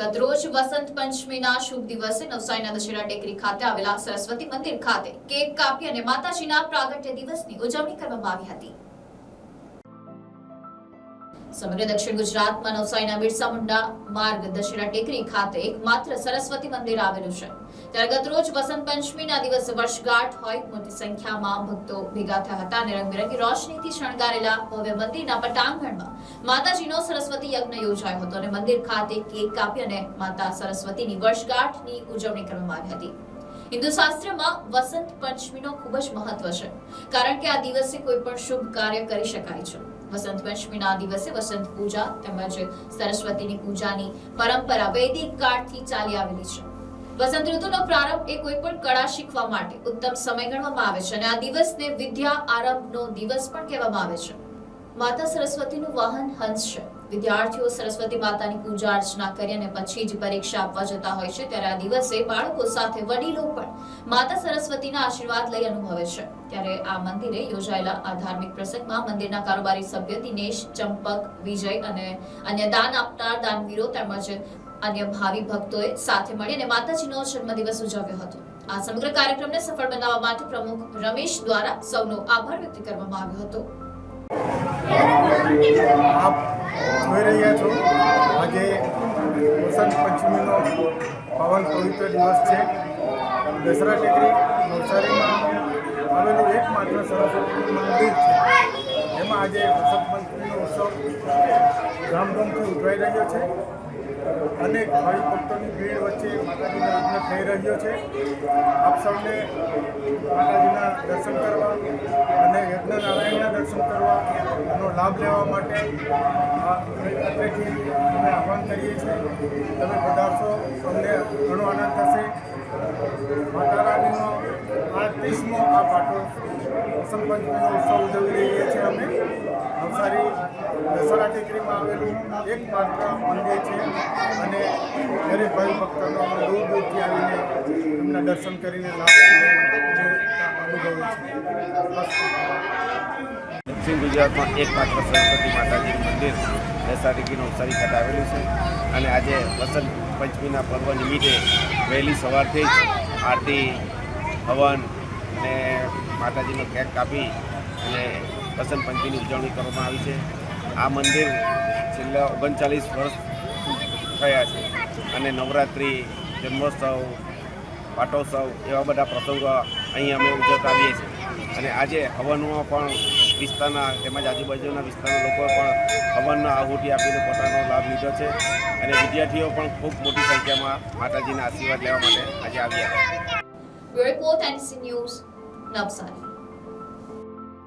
ગતરોજ વસંત પંચમીના શુભ દિવસે નવસારીના દશેરા ટેકરી ખાતે આવેલા સરસ્વતી મંદિર ખાતે કેક કાપી અને માતાજીના પ્રાગટ્ય દિવસની ઉજવણી કરવામાં આવી હતી. સમગ્ર દક્ષિણ ગુજરાતમાં નવસારીના બિરસા મુંડા માર્ગ દશેરા ટેકરી ખાતે એકમાત્ર સરસ્વતી મંદિર આવેલું છે. ત્યારે ગતરોજ વસંત પંચમીના દિવસે વર્ષગાંઠ હોય, મોટી સંખ્યામાં ભક્તો ભેગા થયા હતા અને રંગબેરંગી રોશનીથી શણગારેલા ભવ્ય મંદિરના પટાંગણમાં માતાજીનો સરસ્વતી યજ્ઞ યોજાયો હતો અને મંદિર ખાતે કેક કાપી અને માતા સરસ્વતીની વર્ષગાંઠની ઉજવણી કરવામાં આવી હતી. હિન્દુ શાસ્ત્રમાં વસંત પંચમીનો ખૂબ જ મહત્વ છે, કારણ કે આ દિવસે કોઈ પણ શુભ કાર્ય કરી શકાય છે. વસંત પંચમીના દિવસે વસંત પૂજા તેમજ સરસ્વતીની પૂજાની પરંપરા વૈદિક કાળથી ચાલી આવેલી છે. વસંત ઋતુનો પ્રારંભ એ કોઈ પણ કળા શીખવા માટે ઉત્તમ સમય ગણવામાં આવે છે અને આ દિવસને વિદ્યા આરંભનો દિવસ પણ કહેવામાં આવે છે. માતા સરસ્વતીનું વાહન હંસ છે. વિદ્યાર્થીઓ સરસ્વતી માતાની પૂજા અર્ચના કરી અને પછી જ પરીક્ષા આપવા જતા હોય છે. ત્યારે આ દિવસે બાળકો સાથે વડીલો પણ માતા સરસ્વતીના આશીર્વાદ લઈ અનુભવે છે. ત્યારે આ મંદિરે યોજાયેલા આ ધાર્મિક પ્રસંગમાં મંદિરના કારોબારી સભ્ય દિનેશ, ચંપક, વિજય અને અન્ય દાન આપનાર દાનવીરો તેમજ અન્ય ભાવિ ભક્તોએ સાથે મળી અને માતાજીનો જન્મદિવસ ઉજવ્યો હતો. આ સમગ્ર કાર્યક્રમને સફળ બનાવવા માટે પ્રમુખ રમેશ દ્વારા સૌનો આભાર વ્યક્ત કરવામાં આવ્યો હતો. આપ જોઈ રહ્યા છો, આજે વસંત પંચમીનો પવન પવિત્ર દિવસ છે. દસરા ટેકરી નવસારીમાં આવેલું એકમાત્ર સરસ્વતી મંદિર છે. એમાં આજે વસંત પંચમીનો ઉત્સવ ધામધૂમથી ઉજવાઈ રહ્યો છે. અનેક ભાવિ ભક્તોની ભીડ વચ્ચે માતાજીનો યજ્ઞ થઈ રહ્યો છે. આપ સૌને માતાજીના દર્શન કરવા અને યજ્ઞ નારાયણના દર્શન કરવા લાભ લેવા માટે આ અત્રેથી અમે આહ્વાન કરીએ છીએ. તમે પધારશો, અમને ઘણો આનંદ થશે. માતા રાણીનો આડત્રીસમો આ પાટો સંપન્ન ઉત્સવ ઉજવી રહીએ છીએ અમે. દસરા ટેકરીમાં આવેલું એકમાત્ર મંદિર છે. અને દરેક ભાઈ ભક્તોનો અમે દૂર દૂરથી આવીને એમના દર્શન કરીને દક્ષિણ ગુજરાતમાં એકમાત્ર સરસ્વતી માતાજીનું મંદિર દસારીકી નવસારી ખાતે આવેલું છે. અને આજે વસંત પંચમીના પર્વ નિમિત્તે વહેલી સવારથી જ આરતી, હવન અને માતાજીનો કેક કાપી અને વસંત પંચમીની ઉજવણી કરવામાં આવી છે. આ મંદિર છેલ્લા ઓગણચાલીસ વર્ષ થયા છે. અને નવરાત્રિ, જન્મોત્સવ, પાટોત્સવ એવા બધા પ્રસંગો અહીં અમે ઉજવતા આવીએ છીએ. અને આજે હવનમાં પણ વિસ્તારના તેમજ આજુબાજુના વિસ્તારના લોકો પણ હવનના આહુતિ આપીને પોતાનો લાભ લીધો છે. અને વિદ્યાર્થીઓ પણ ખૂબ મોટી સંખ્યામાં માતાજીના આશીર્વાદ લેવા માટે આજે આવ્યા. ન્યૂઝ નવસારી